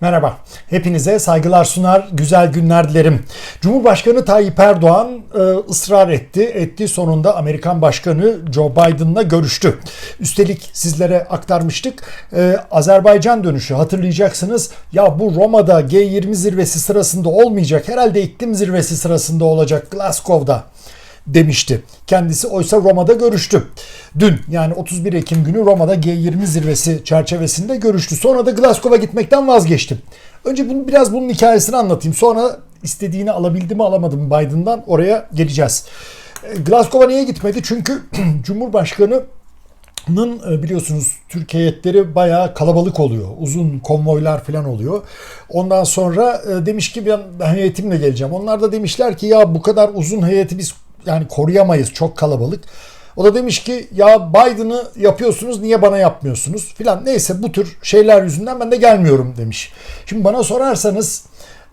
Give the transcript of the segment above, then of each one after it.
Merhaba. Hepinize saygılar sunar, güzel günler dilerim. Cumhurbaşkanı Tayyip Erdoğan e, ısrar etti. Etti sonunda Amerikan Başkanı Joe Biden'la görüştü. Üstelik sizlere aktarmıştık. E, Azerbaycan dönüşü hatırlayacaksınız. Ya bu Roma'da G20 zirvesi sırasında olmayacak. Herhalde iklim zirvesi sırasında olacak Glasgow'da demişti. Kendisi oysa Roma'da görüştü. Dün yani 31 Ekim günü Roma'da G20 zirvesi çerçevesinde görüştü. Sonra da Glasgow'a gitmekten vazgeçti. Önce bunu biraz bunun hikayesini anlatayım. Sonra istediğini alabildi mi alamadı mı Biden'dan oraya geleceğiz. E, Glasgow'a niye gitmedi? Çünkü Cumhurbaşkanı e, biliyorsunuz Türk heyetleri bayağı kalabalık oluyor. Uzun konvoylar falan oluyor. Ondan sonra e, demiş ki ben heyetimle geleceğim. Onlar da demişler ki ya bu kadar uzun heyeti biz yani koruyamayız çok kalabalık. O da demiş ki ya Biden'ı yapıyorsunuz niye bana yapmıyorsunuz filan. Neyse bu tür şeyler yüzünden ben de gelmiyorum demiş. Şimdi bana sorarsanız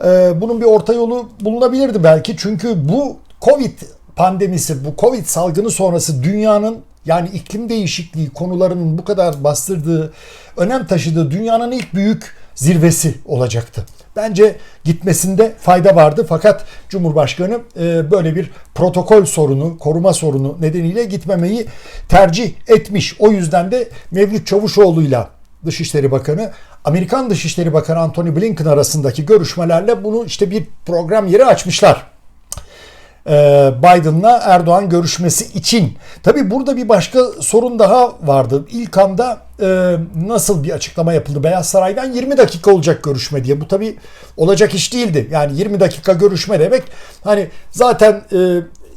e, bunun bir orta yolu bulunabilirdi belki. Çünkü bu Covid pandemisi, bu Covid salgını sonrası dünyanın yani iklim değişikliği konularının bu kadar bastırdığı, önem taşıdığı dünyanın ilk büyük zirvesi olacaktı. Bence gitmesinde fayda vardı fakat Cumhurbaşkanı e, böyle bir protokol sorunu, koruma sorunu nedeniyle gitmemeyi tercih etmiş. O yüzden de Mevlüt Çavuşoğlu'yla Dışişleri Bakanı Amerikan Dışişleri Bakanı Antony Blinken arasındaki görüşmelerle bunu işte bir program yeri açmışlar. E, Biden'la Erdoğan görüşmesi için. Tabi burada bir başka sorun daha vardı. İlk anda e, nasıl bir açıklama yapıldı Beyaz Saray'dan 20 dakika olacak görüşme diye. Bu tabi olacak iş değildi. Yani 20 dakika görüşme demek hani zaten e,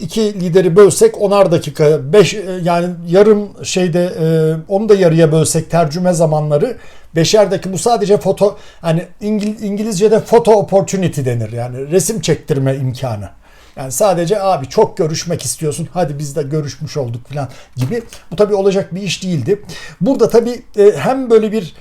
iki lideri bölsek onar dakika, beş yani yarım şeyde onu da yarıya bölsek tercüme zamanları beşer dakika bu sadece foto hani İngil, İngilizce'de foto opportunity denir yani resim çektirme imkanı. Yani sadece abi çok görüşmek istiyorsun. Hadi biz de görüşmüş olduk falan gibi. Bu tabii olacak bir iş değildi. Burada tabii e, hem böyle bir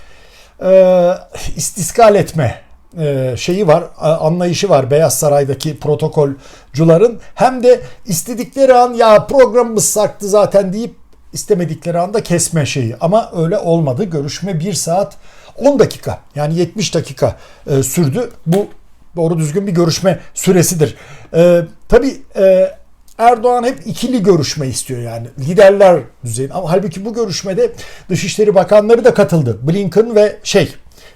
e, istiskal etme e, şeyi var, anlayışı var Beyaz Saray'daki protokolcuların. Hem de istedikleri an ya programımız sarktı zaten deyip istemedikleri anda kesme şeyi. Ama öyle olmadı. Görüşme 1 saat 10 dakika yani 70 dakika e, sürdü. Bu doğru düzgün bir görüşme süresidir. Ee, tabii e, Erdoğan hep ikili görüşme istiyor yani liderler düzeyinde. Ama halbuki bu görüşmede Dışişleri Bakanları da katıldı. Blinken ve şey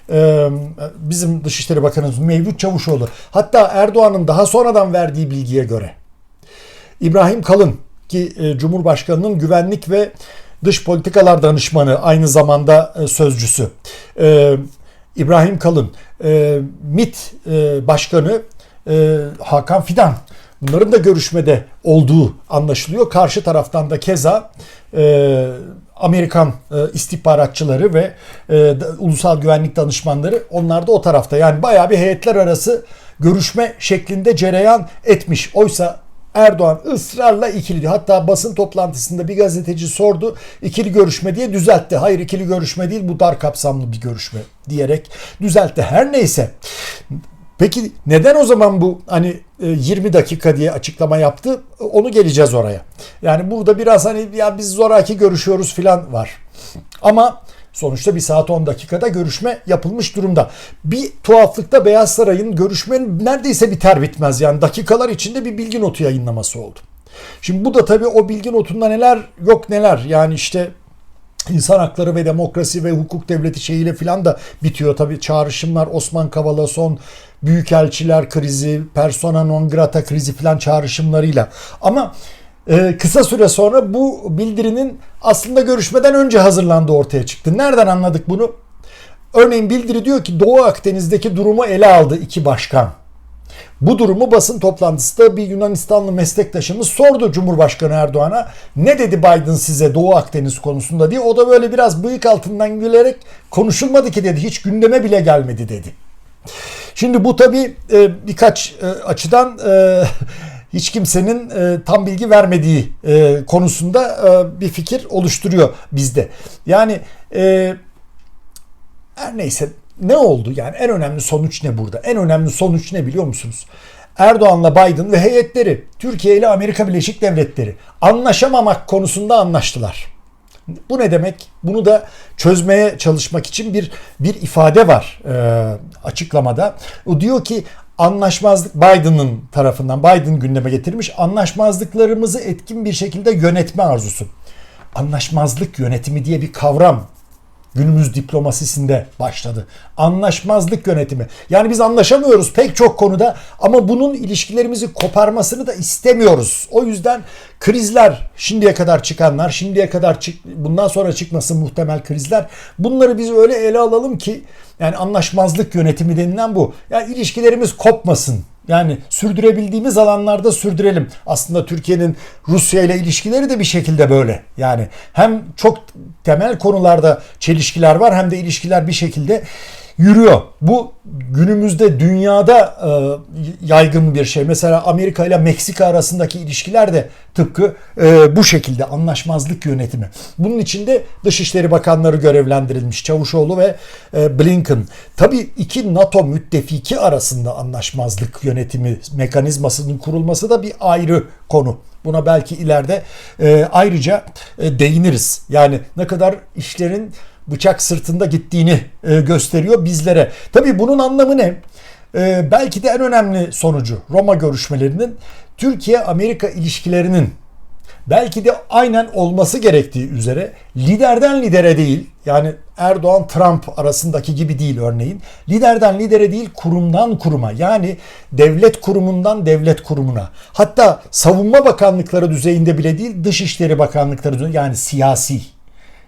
e, bizim Dışişleri Bakanımız Mevlüt Çavuşoğlu. Hatta Erdoğan'ın daha sonradan verdiği bilgiye göre İbrahim Kalın ki e, Cumhurbaşkanı'nın güvenlik ve dış politikalar danışmanı aynı zamanda e, sözcüsü. İbrahim Kalın, e, MİT e, Başkanı e, Hakan Fidan bunların da görüşmede olduğu anlaşılıyor. Karşı taraftan da keza e, Amerikan e, istihbaratçıları ve e, ulusal güvenlik danışmanları onlar da o tarafta. Yani bayağı bir heyetler arası görüşme şeklinde cereyan etmiş. Oysa Erdoğan ısrarla ikili diyor. Hatta basın toplantısında bir gazeteci sordu ikili görüşme diye düzeltti. Hayır ikili görüşme değil bu dar kapsamlı bir görüşme diyerek düzeltti. Her neyse. Peki neden o zaman bu hani 20 e, dakika diye açıklama yaptı? Onu geleceğiz oraya. Yani burada biraz hani ya biz zoraki görüşüyoruz filan var. Ama Sonuçta bir saat 10 dakikada görüşme yapılmış durumda. Bir tuhaflıkta Beyaz Saray'ın görüşmenin neredeyse biter bitmez yani dakikalar içinde bir bilgi notu yayınlaması oldu. Şimdi bu da tabii o bilgi notunda neler yok neler yani işte insan hakları ve demokrasi ve hukuk devleti şeyiyle filan da bitiyor. Tabii çağrışımlar Osman Kavala son büyükelçiler krizi, persona non grata krizi filan çağrışımlarıyla. Ama ee, kısa süre sonra bu bildirinin aslında görüşmeden önce hazırlandığı ortaya çıktı. Nereden anladık bunu? Örneğin bildiri diyor ki Doğu Akdeniz'deki durumu ele aldı iki başkan. Bu durumu basın toplantısında bir Yunanistanlı meslektaşımız sordu Cumhurbaşkanı Erdoğan'a. Ne dedi Biden size Doğu Akdeniz konusunda diye. O da böyle biraz bıyık altından gülerek konuşulmadı ki dedi. Hiç gündeme bile gelmedi dedi. Şimdi bu tabii e, birkaç e, açıdan e, hiç kimsenin e, tam bilgi vermediği e, konusunda e, bir fikir oluşturuyor bizde. Yani e, her neyse ne oldu yani en önemli sonuç ne burada? En önemli sonuç ne biliyor musunuz? Erdoğan'la Biden ve heyetleri Türkiye ile Amerika Birleşik Devletleri anlaşamamak konusunda anlaştılar. Bu ne demek? Bunu da çözmeye çalışmak için bir bir ifade var e, açıklamada. O diyor ki anlaşmazlık Biden'ın tarafından Biden gündeme getirmiş anlaşmazlıklarımızı etkin bir şekilde yönetme arzusu. Anlaşmazlık yönetimi diye bir kavram günümüz diplomasisinde başladı. Anlaşmazlık yönetimi. Yani biz anlaşamıyoruz pek çok konuda ama bunun ilişkilerimizi koparmasını da istemiyoruz. O yüzden krizler, şimdiye kadar çıkanlar, şimdiye kadar çık, bundan sonra çıkması muhtemel krizler bunları biz öyle ele alalım ki yani anlaşmazlık yönetimi denilen bu. Yani ilişkilerimiz kopmasın. Yani sürdürebildiğimiz alanlarda sürdürelim. Aslında Türkiye'nin Rusya ile ilişkileri de bir şekilde böyle. Yani hem çok temel konularda çelişkiler var hem de ilişkiler bir şekilde yürüyor. Bu günümüzde dünyada e, yaygın bir şey. Mesela Amerika ile Meksika arasındaki ilişkiler de tıpkı e, bu şekilde anlaşmazlık yönetimi. Bunun içinde Dışişleri Bakanları görevlendirilmiş Çavuşoğlu ve e, Blinken. Tabii iki NATO müttefiki arasında anlaşmazlık yönetimi mekanizmasının kurulması da bir ayrı konu. Buna belki ileride e, ayrıca e, değiniriz. Yani ne kadar işlerin bıçak sırtında gittiğini e, gösteriyor bizlere. Tabii bunun anlamı ne? E, belki de en önemli sonucu Roma görüşmelerinin Türkiye-Amerika ilişkilerinin belki de aynen olması gerektiği üzere liderden lidere değil yani Erdoğan Trump arasındaki gibi değil örneğin liderden lidere değil kurumdan kuruma yani devlet kurumundan devlet kurumuna hatta savunma bakanlıkları düzeyinde bile değil dışişleri bakanlıkları düzeyinde yani siyasi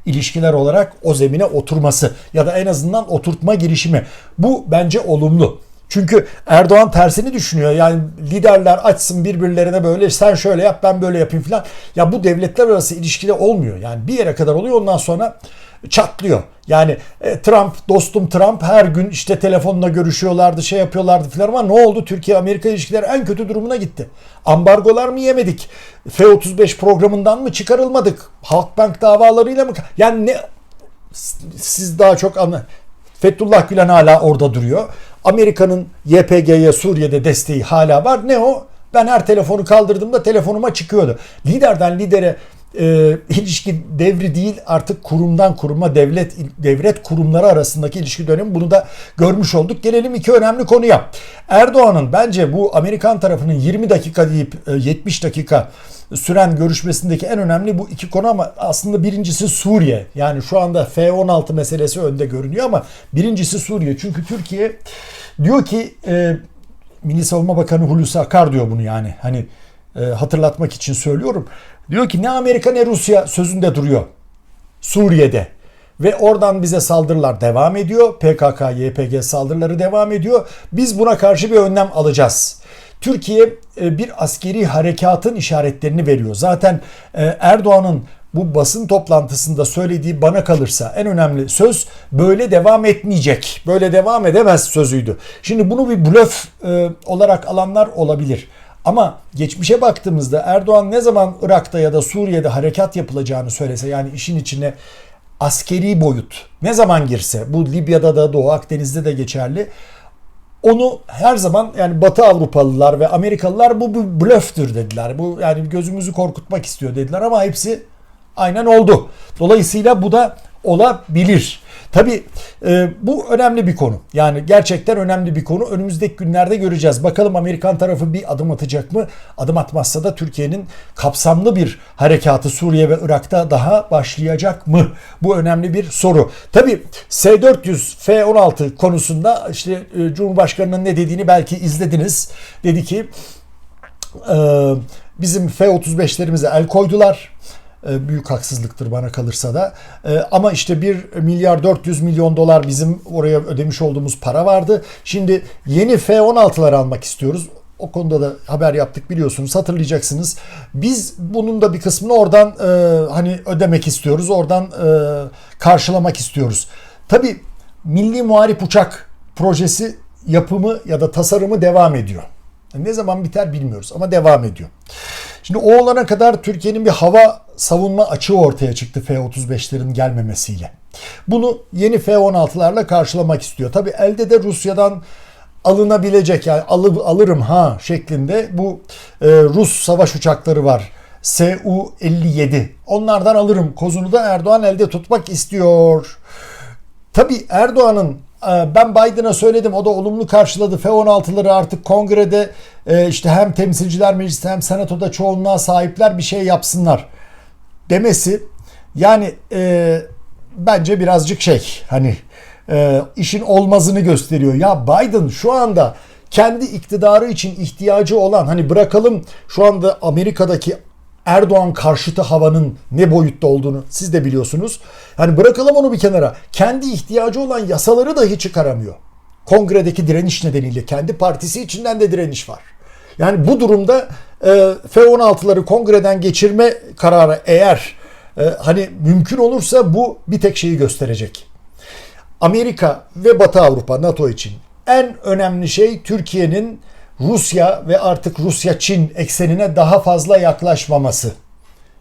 ilişkiler olarak o zemine oturması ya da en azından oturtma girişimi. Bu bence olumlu. Çünkü Erdoğan tersini düşünüyor. Yani liderler açsın birbirlerine böyle sen şöyle yap ben böyle yapayım falan. Ya bu devletler arası ilişkide olmuyor. Yani bir yere kadar oluyor ondan sonra çatlıyor. Yani e, Trump, dostum Trump her gün işte telefonla görüşüyorlardı, şey yapıyorlardı filan ama ne oldu? Türkiye-Amerika ilişkileri en kötü durumuna gitti. Ambargolar mı yemedik? F-35 programından mı çıkarılmadık? Halkbank davalarıyla mı? Yani ne siz daha çok anla. Fethullah Gülen hala orada duruyor. Amerika'nın YPG'ye Suriye'de desteği hala var. Ne o? Ben her telefonu kaldırdığımda telefonuma çıkıyordu. Liderden lidere e, ilişki devri değil artık kurumdan kuruma devlet devlet kurumları arasındaki ilişki dönemi bunu da görmüş olduk. Gelelim iki önemli konuya. Erdoğan'ın bence bu Amerikan tarafının 20 dakika deyip 70 e, dakika süren görüşmesindeki en önemli bu iki konu ama aslında birincisi Suriye. Yani şu anda F-16 meselesi önde görünüyor ama birincisi Suriye. Çünkü Türkiye diyor ki e, Milli Savunma Bakanı Hulusi Akar diyor bunu yani. Hani e, hatırlatmak için söylüyorum. Diyor ki ne Amerika ne Rusya sözünde duruyor. Suriye'de. Ve oradan bize saldırılar devam ediyor. PKK, YPG saldırıları devam ediyor. Biz buna karşı bir önlem alacağız. Türkiye e, bir askeri harekatın işaretlerini veriyor. Zaten e, Erdoğan'ın bu basın toplantısında söylediği bana kalırsa en önemli söz böyle devam etmeyecek. Böyle devam edemez sözüydü. Şimdi bunu bir blöf olarak alanlar olabilir. Ama geçmişe baktığımızda Erdoğan ne zaman Irak'ta ya da Suriye'de harekat yapılacağını söylese yani işin içine askeri boyut ne zaman girse bu Libya'da da Doğu Akdeniz'de de geçerli onu her zaman yani Batı Avrupalılar ve Amerikalılar bu bir blöftür dediler. Bu yani gözümüzü korkutmak istiyor dediler ama hepsi aynen oldu. Dolayısıyla bu da olabilir. Tabi e, bu önemli bir konu. Yani gerçekten önemli bir konu. Önümüzdeki günlerde göreceğiz. Bakalım Amerikan tarafı bir adım atacak mı? Adım atmazsa da Türkiye'nin kapsamlı bir harekatı Suriye ve Irak'ta daha başlayacak mı? Bu önemli bir soru. Tabi S-400, F-16 konusunda işte e, Cumhurbaşkanı'nın ne dediğini belki izlediniz. Dedi ki e, bizim F-35'lerimize el koydular büyük haksızlıktır bana kalırsa da. E, ama işte 1 milyar 400 milyon dolar bizim oraya ödemiş olduğumuz para vardı. Şimdi yeni F-16'lar almak istiyoruz. O konuda da haber yaptık biliyorsunuz hatırlayacaksınız. Biz bunun da bir kısmını oradan e, hani ödemek istiyoruz. Oradan e, karşılamak istiyoruz. Tabi Milli Muharip Uçak projesi yapımı ya da tasarımı devam ediyor. Ne zaman biter bilmiyoruz ama devam ediyor. Şimdi o olana kadar Türkiye'nin bir hava savunma açığı ortaya çıktı F-35'lerin gelmemesiyle. Bunu yeni F-16'larla karşılamak istiyor. Tabi elde de Rusya'dan alınabilecek yani alı, alırım ha şeklinde bu e, Rus savaş uçakları var. Su-57. Onlardan alırım. Kozunu da Erdoğan elde tutmak istiyor. Tabii Erdoğan'ın ben Biden'a söyledim o da olumlu karşıladı. F-16'ları artık kongrede e, işte hem temsilciler meclisi hem senatoda çoğunluğa sahipler bir şey yapsınlar demesi yani e, bence birazcık şey hani e, işin olmazını gösteriyor. Ya Biden şu anda kendi iktidarı için ihtiyacı olan hani bırakalım şu anda Amerika'daki Erdoğan karşıtı havanın ne boyutta olduğunu siz de biliyorsunuz. Hani bırakalım onu bir kenara. Kendi ihtiyacı olan yasaları dahi çıkaramıyor. Kongredeki direniş nedeniyle kendi partisi içinden de direniş var. Yani bu durumda e, F-16'ları kongreden geçirme kararı eğer e, hani mümkün olursa bu bir tek şeyi gösterecek. Amerika ve Batı Avrupa NATO için en önemli şey Türkiye'nin Rusya ve artık Rusya-Çin eksenine daha fazla yaklaşmaması.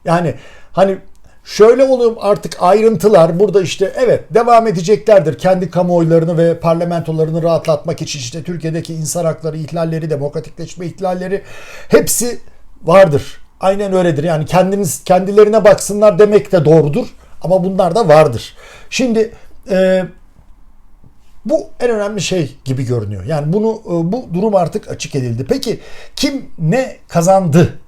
Yani hani şöyle oluyor artık ayrıntılar burada işte evet devam edeceklerdir kendi kamuoylarını ve parlamentolarını rahatlatmak için işte Türkiye'deki insan hakları ihlalleri, demokratikleşme ihlalleri hepsi vardır. Aynen öyledir. Yani kendiniz kendilerine baksınlar demek de doğrudur ama bunlar da vardır. Şimdi e, bu en önemli şey gibi görünüyor. Yani bunu e, bu durum artık açık edildi. Peki kim ne kazandı?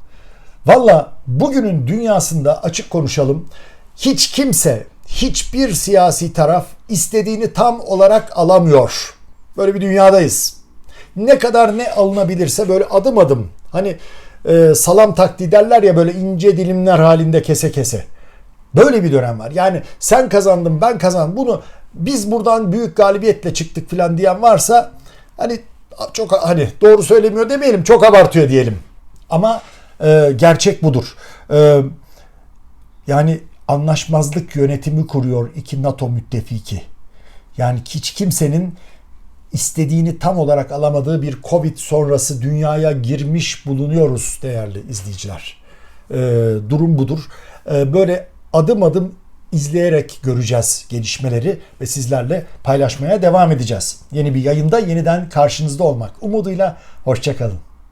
Valla bugünün dünyasında açık konuşalım. Hiç kimse, hiçbir siyasi taraf istediğini tam olarak alamıyor. Böyle bir dünyadayız. Ne kadar ne alınabilirse böyle adım adım hani e, salam taktiği derler ya böyle ince dilimler halinde kese kese. Böyle bir dönem var. Yani sen kazandın ben kazandım. Bunu biz buradan büyük galibiyetle çıktık falan diyen varsa hani çok hani doğru söylemiyor demeyelim çok abartıyor diyelim. Ama e, gerçek budur. E, yani anlaşmazlık yönetimi kuruyor iki NATO müttefiki. Yani hiç kimsenin istediğini tam olarak alamadığı bir Covid sonrası dünyaya girmiş bulunuyoruz değerli izleyiciler. E, durum budur. E, böyle adım adım izleyerek göreceğiz gelişmeleri ve sizlerle paylaşmaya devam edeceğiz. Yeni bir yayında yeniden karşınızda olmak umuduyla hoşçakalın.